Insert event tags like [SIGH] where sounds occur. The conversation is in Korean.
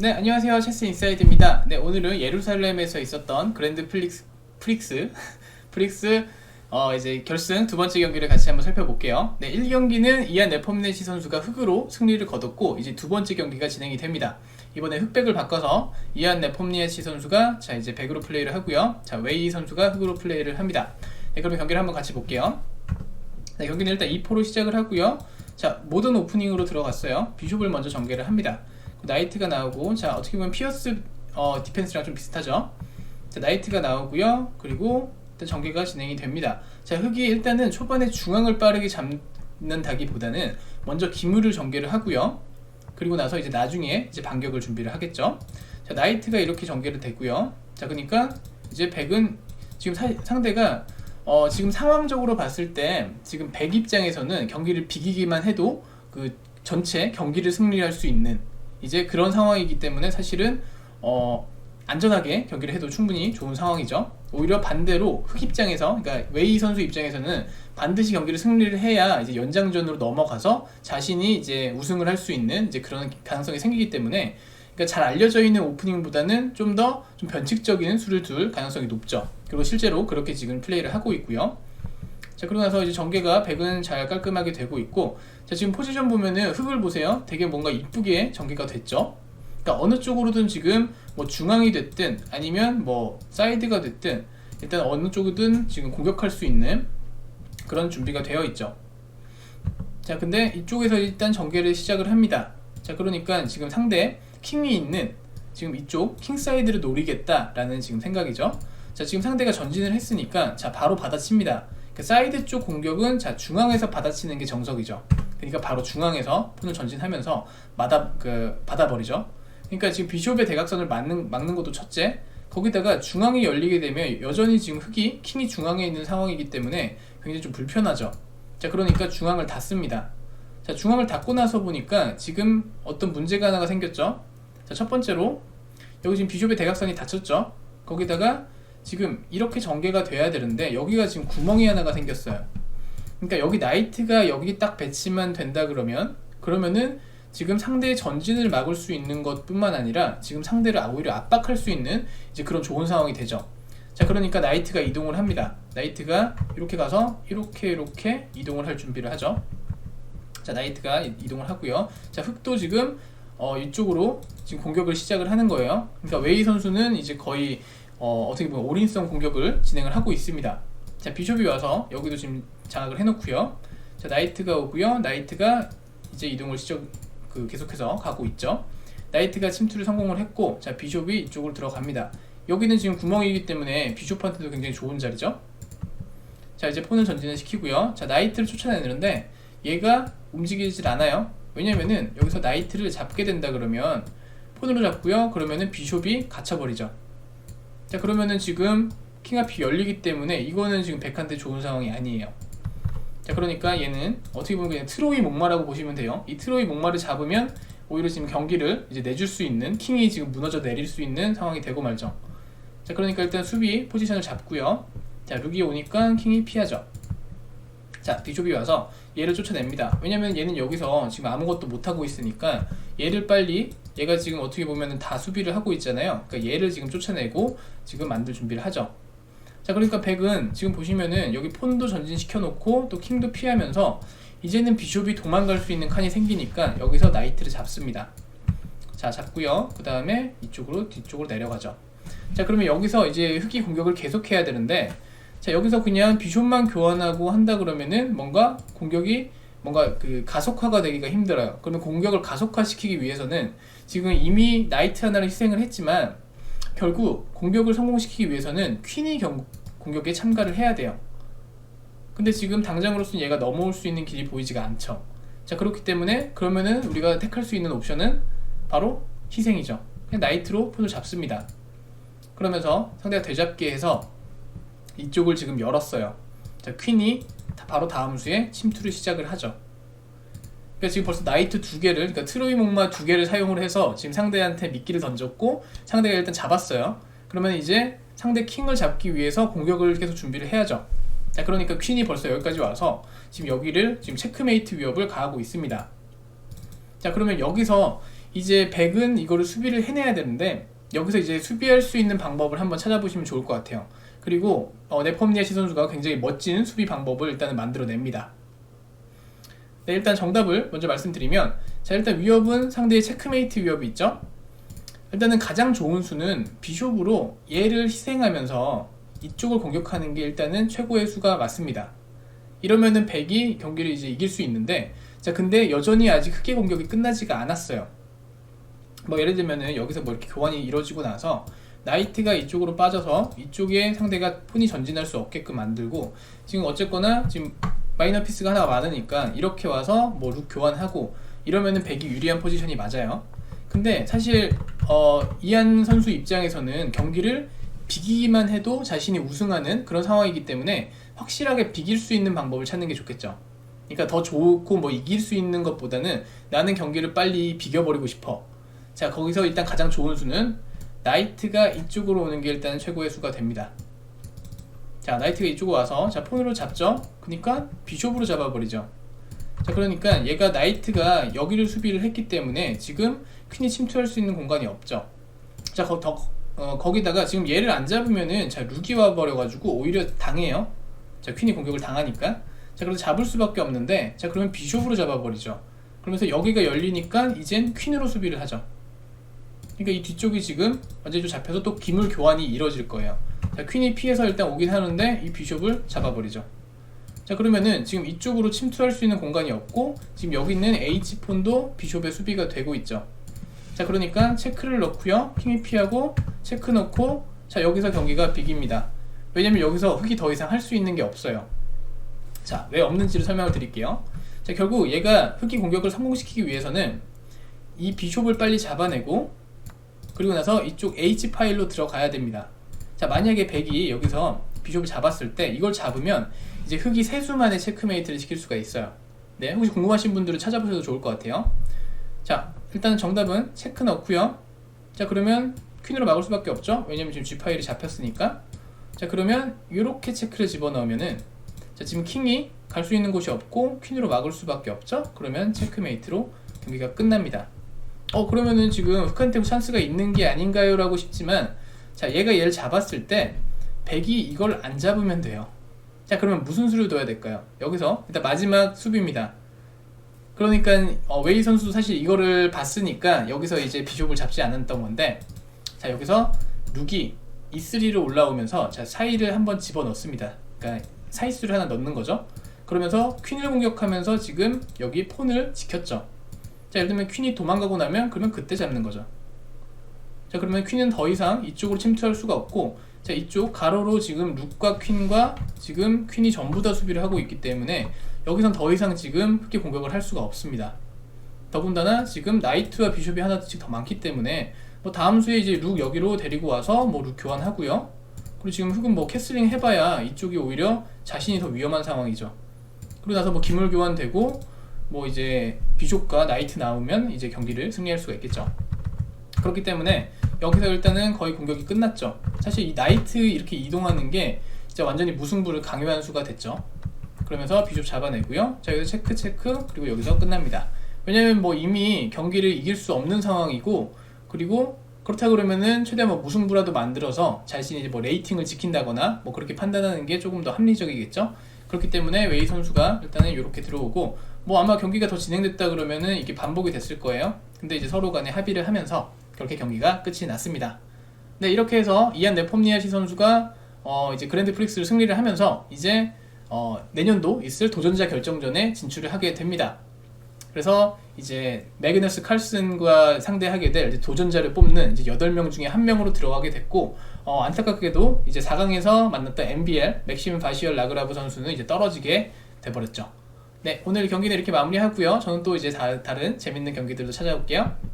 네, 안녕하세요. 체스 인사이드입니다. 네, 오늘은 예루살렘에서 있었던 그랜드 플릭스, 프릭스, [LAUGHS] 프릭스, 어, 이제 결승 두 번째 경기를 같이 한번 살펴볼게요. 네, 1경기는 이안 네폼네시 선수가 흑으로 승리를 거뒀고, 이제 두 번째 경기가 진행이 됩니다. 이번에 흑백을 바꿔서 이안 네폼니에시 선수가 자, 이제 백으로 플레이를 하고요. 자, 웨이 선수가 흑으로 플레이를 합니다. 네, 그러면 경기를 한번 같이 볼게요. 네, 경기는 일단 2포로 시작을 하고요. 자, 모든 오프닝으로 들어갔어요. 비숍을 먼저 전개를 합니다. 나이트가 나오고 자 어떻게 보면 피어스 어, 디펜스랑 좀 비슷하죠. 자 나이트가 나오고요. 그리고 일단 전개가 진행이 됩니다. 자 흑이 일단은 초반에 중앙을 빠르게 잡는다기보다는 먼저 기물을 전개를 하고요. 그리고 나서 이제 나중에 이제 반격을 준비를 하겠죠. 자 나이트가 이렇게 전개를 됐고요. 자 그러니까 이제 백은 지금 사, 상대가 어, 지금 상황적으로 봤을 때 지금 백 입장에서는 경기를 비기기만 해도 그 전체 경기를 승리할 수 있는 이제 그런 상황이기 때문에 사실은 어, 안전하게 경기를 해도 충분히 좋은 상황이죠. 오히려 반대로 흑 입장에서, 그러니까 웨이 선수 입장에서는 반드시 경기를 승리를 해야 이제 연장전으로 넘어가서 자신이 이제 우승을 할 수 있는 이제 그런 가능성이 생기기 때문에 그러니까 잘 알려져 있는 오프닝보다는 좀 더좀 변칙적인 수를 둘 가능성이 높죠. 그리고 실제로 그렇게 지금 플레이를 하고 있고요. 자 그러고 나서 이제 전개가 백은 잘 깔끔하게 되고 있고 자 지금 포지션 보면은 흙을 보세요. 되게 뭔가 이쁘게 전개가 됐죠? 그러니까 어느 쪽으로든 지금 뭐 중앙이 됐든 아니면 뭐 사이드가 됐든 일단 어느 쪽이든 지금 공격할 수 있는 그런 준비가 되어 있죠. 자 근데 이쪽에서 일단 전개를 시작을 합니다. 자 그러니까 지금 상대 킹이 있는 지금 이쪽 킹 사이드를 노리겠다라는 지금 생각이죠. 자 지금 상대가 전진을 했으니까 자 바로 받아칩니다. 그 사이드 쪽 공격은 자 중앙에서 받아치는 게 정석이죠. 그러니까 바로 중앙에서 폰을 전진하면서 받아 그 받아버리죠. 그러니까 지금 비숍의 대각선을 막는 막는 것도 첫째. 거기다가 중앙이 열리게 되면 여전히 지금 흑이 킹이 중앙에 있는 상황이기 때문에 굉장히 좀 불편하죠. 자 그러니까 중앙을 닫습니다. 자 중앙을 닫고 나서 보니까 지금 어떤 문제가 하나가 생겼죠. 자첫 번째로 여기 지금 비숍의 대각선이 닫혔죠. 거기다가 지금 이렇게 전개가 돼야 되는데 여기가 지금 구멍이 하나가 생겼어요. 그러니까 여기 나이트가 여기 딱 배치만 된다 그러면 그러면은 지금 상대의 전진을 막을 수 있는 것뿐만 아니라 지금 상대를 오히려 압박할 수 있는 이제 그런 좋은 상황이 되죠. 자 그러니까 나이트가 이동을 합니다. 나이트가 이렇게 가서 이렇게 이렇게 이동을 할 준비를 하죠. 자 나이트가 이동을 하고요. 자 흑도 지금 어, 이쪽으로 지금 공격을 시작을 하는 거예요. 그러니까 웨이 선수는 이제 거의 어, 어떻게 보면 올인성 공격을 진행을 하고 있습니다. 자 비숍이 와서 여기도 지금 장악을 해놓고요. 자 나이트가 오고요. 나이트가 이제 이동을 시작 그 계속해서 가고 있죠. 나이트가 침투를 성공을 했고 자 비숍이 이쪽으로 들어갑니다. 여기는 지금 구멍이기 때문에 비숍한테도 굉장히 좋은 자리죠. 자 이제 폰을 전진을 시키고요. 자 나이트를 쫓아내는데 얘가 움직이질 않아요. 왜냐면은 여기서 나이트를 잡게 된다 그러면 폰으로 잡고요. 그러면은 비숍이 갇혀버리죠. 자 그러면은 지금 킹앞이 열리기 때문에 이거는 지금 백한테 좋은 상황이 아니에요 자 그러니까 얘는 어떻게 보면 그냥 트로이 목마라고 보시면 돼요. 이 트로이 목마를 잡으면 오히려 지금 경기를 이제 내줄 수 있는 킹이 지금 무너져 내릴 수 있는 상황이 되고 말죠. 자 그러니까 일단 수비 포지션을 잡고요. 자 룩이 오니까 킹이 피하죠. 자 비숍이 와서 얘를 쫓아냅니다. 왜냐면 얘는 여기서 지금 아무것도 못하고 있으니까 얘를 빨리 얘가 지금 어떻게 보면 다 수비를 하고 있잖아요. 그러니까 얘를 지금 쫓아내고 지금 만들 준비를 하죠. 자, 그러니까 백은 지금 보시면은 여기 폰도 전진시켜 놓고 또 킹도 피하면서 이제는 비숍이 도망갈 수 있는 칸이 생기니까 여기서 나이트를 잡습니다. 자, 잡고요. 그 다음에 이쪽으로 뒤쪽으로 내려가죠. 자, 그러면 여기서 이제 흑이 공격을 계속 해야 되는데 자, 여기서 그냥 비숍만 교환하고 한다 그러면은 뭔가 공격이 뭔가 그 가속화가 되기가 힘들어요. 그러면 공격을 가속화시키기 위해서는 지금 이미 나이트 하나를 희생을 했지만 결국 공격을 성공시키기 위해서는 퀸이 경, 공격에 참가를 해야 돼요. 근데 지금 당장으로서는 얘가 넘어올 수 있는 길이 보이지가 않죠. 자 그렇기 때문에 그러면은 우리가 택할 수 있는 옵션은 바로 희생이죠. 그냥 나이트로 폰을 잡습니다. 그러면서 상대가 되잡게 해서 이쪽을 지금 열었어요. 자 퀸이 바로 다음 수에 침투를 시작을 하죠. 그러니까 지금 벌써 나이트 두 개를, 그러니까 트로이 목마 두 개를 사용을 해서 지금 상대한테 미끼를 던졌고 상대가 일단 잡았어요. 그러면 이제 상대 킹을 잡기 위해서 공격을 계속 준비를 해야죠. 자, 그러니까 퀸이 벌써 여기까지 와서 지금 여기를 지금 체크메이트 위협을 가하고 있습니다. 자, 그러면 여기서 이제 백은 이거를 수비를 해내야 되는데 여기서 이제 수비할 수 있는 방법을 한번 찾아보시면 좋을 것 같아요. 그리고 어, 네폼니아시 선수가 굉장히 멋진 수비 방법을 일단은 만들어냅니다. 네, 일단 정답을 먼저 말씀드리면 자 일단 위협은 상대의 체크메이트 위협이 있죠. 일단은 가장 좋은 수는 비숍으로 얘를 희생하면서 이쪽을 공격하는 게 일단은 최고의 수가 맞습니다. 이러면은 백이 경기를 이제 이길 수 있는데 자 근데 여전히 아직 흑의 공격이 끝나지가 않았어요. 뭐 예를 들면은 여기서 뭐 이렇게 교환이 이루어지고 나서 나이트가 이쪽으로 빠져서 이쪽에 상대가 폰이 전진할 수 없게끔 만들고 지금 어쨌거나 지금 마이너 피스가 하나가 많으니까 이렇게 와서 뭐 룩 교환하고 이러면은 백이 유리한 포지션이 맞아요. 근데 사실 어, 이한 선수 입장에서는 경기를 비기기만 해도 자신이 우승하는 그런 상황이기 때문에 확실하게 비길 수 있는 방법을 찾는 게 좋겠죠. 그러니까 더 좋고 뭐 이길 수 있는 것보다는 나는 경기를 빨리 비겨버리고 싶어. 자 거기서 일단 가장 좋은 수는 나이트가 이쪽으로 오는 게 일단 최고의 수가 됩니다. 자 나이트가 이쪽으로 와서 자 폰으로 잡죠. 그러니까 비숍으로 잡아버리죠. 자 그러니까 얘가 나이트가 여기를 수비를 했기 때문에 지금 퀸이 침투할 수 있는 공간이 없죠. 자 거, 더, 어, 거기다가 지금 얘를 안 잡으면은 자 룩이 와버려가지고 오히려 당해요. 자 퀸이 공격을 당하니까 자 그래서 잡을 수밖에 없는데 자 그러면 비숍으로 잡아버리죠. 그러면서 여기가 열리니까 이젠 퀸으로 수비를 하죠. 그러니까 이 뒤쪽이 지금 완전히 좀 잡혀서 또 기물 교환이 이루어질 거예요. 자 퀸이 피해서 일단 오긴 하는데 이 비숍을 잡아버리죠. 자 그러면은 지금 이쪽으로 침투할 수 있는 공간이 없고 지금 여기 있는 H폰도 비숍의 수비가 되고 있죠. 자 그러니까 체크를 넣고요. 킹이 피하고 체크 넣고 자 여기서 경기가 비깁니다. 왜냐면 여기서 흑이 더 이상 할 수 있는 게 없어요. 자 왜 없는지를 설명을 드릴게요. 자 결국 얘가 흑이 공격을 성공시키기 위해서는 이 비숍을 빨리 잡아내고 그리고 나서 이쪽 H 파일로 들어가야 됩니다. 자 만약에 백이 여기서 비숍을 잡았을 때 이걸 잡으면 이제 흑이 세 수만의 체크메이트를 시킬 수가 있어요. 네 혹시 궁금하신 분들은 찾아보셔도 좋을 것 같아요. 자 일단 정답은 체크 넣고요. 자 그러면 퀸으로 막을 수밖에 없죠? 왜냐면 지금 G 파일이 잡혔으니까. 자 그러면 이렇게 체크를 집어넣으면은 자 지금 킹이 갈 수 있는 곳이 없고 퀸으로 막을 수밖에 없죠? 그러면 체크메이트로 경기가 끝납니다. 어 그러면은 지금 흑한테 찬스가 있는 게 아닌가요? 라고 싶지만 자 얘가 얘를 잡았을 때 백이 이걸 안 잡으면 돼요 자 그러면 무슨 수를 둬야 될까요 여기서 일단 마지막 수비입니다 그러니까 어, 웨이 선수도 사실 이거를 봤으니까 여기서 이제 비숍을 잡지 않았던 건데 자 여기서 룩이 E3로 올라오면서 자 사이를 한번 집어 넣습니다. 그러니까 사이수를 하나 넣는 거죠. 그러면서 퀸을 공격하면서 지금 여기 폰을 지켰죠. 자 예를 들면 퀸이 도망가고 나면 그러면 그때 잡는 거죠. 자 그러면 퀸은 더 이상 이쪽으로 침투할 수가 없고 자 이쪽 가로로 지금 룩과 퀸과 지금 퀸이 전부 다 수비를 하고 있기 때문에 여기선 더 이상 지금 흑기 공격을 할 수가 없습니다. 더군다나 지금 나이트와 비숍이 하나씩 더 많기 때문에 뭐 다음 수에 이제 룩 여기로 데리고 와서 뭐 룩 교환하고요. 그리고 지금 흑은 뭐 캐슬링 해봐야 이쪽이 오히려 자신이 더 위험한 상황이죠. 그리고 나서 뭐 기물 교환되고 뭐 이제 비숍과 나이트 나오면 이제 경기를 승리할 수가 있겠죠. 그렇기 때문에 여기서 일단은 거의 공격이 끝났죠. 사실 이 나이트 이렇게 이동하는 게 진짜 완전히 무승부를 강요한 수가 됐죠. 그러면서 비숍 잡아내고요. 자 여기서 체크 체크 그리고 여기서 끝납니다. 왜냐면 뭐 이미 경기를 이길 수 없는 상황이고 그리고 그렇다 그러면은 최대한 뭐 무승부라도 만들어서 자신이 뭐 레이팅을 지킨다거나 뭐 그렇게 판단하는 게 조금 더 합리적이겠죠. 그렇기 때문에 웨이 선수가 일단은 이렇게 들어오고 뭐 아마 경기가 더 진행됐다 그러면은 이게 반복이 됐을 거예요. 근데 이제 서로 간에 합의를 하면서 그렇게 경기가 끝이 났습니다. 네 이렇게 해서 이안 네폼니아시 선수가 어 이제 그랜드 프릭스를 승리를 하면서 이제 어, 내년도 있을 도전자 결정전에 진출을 하게 됩니다. 그래서 이제 매그너스 칼슨과 상대하게 될 도전자를 뽑는 이제 8명 중에 한 명으로 들어가게 됐고 어, 안타깝게도 이제 4강에서 만났던 MBL 맥시임 바시얼 라그라브 선수는 이제 떨어지게 돼버렸죠. 네, 오늘 경기는 이렇게 마무리하고요. 저는 또 이제 다, 다른 재밌는 경기들도 찾아올게요.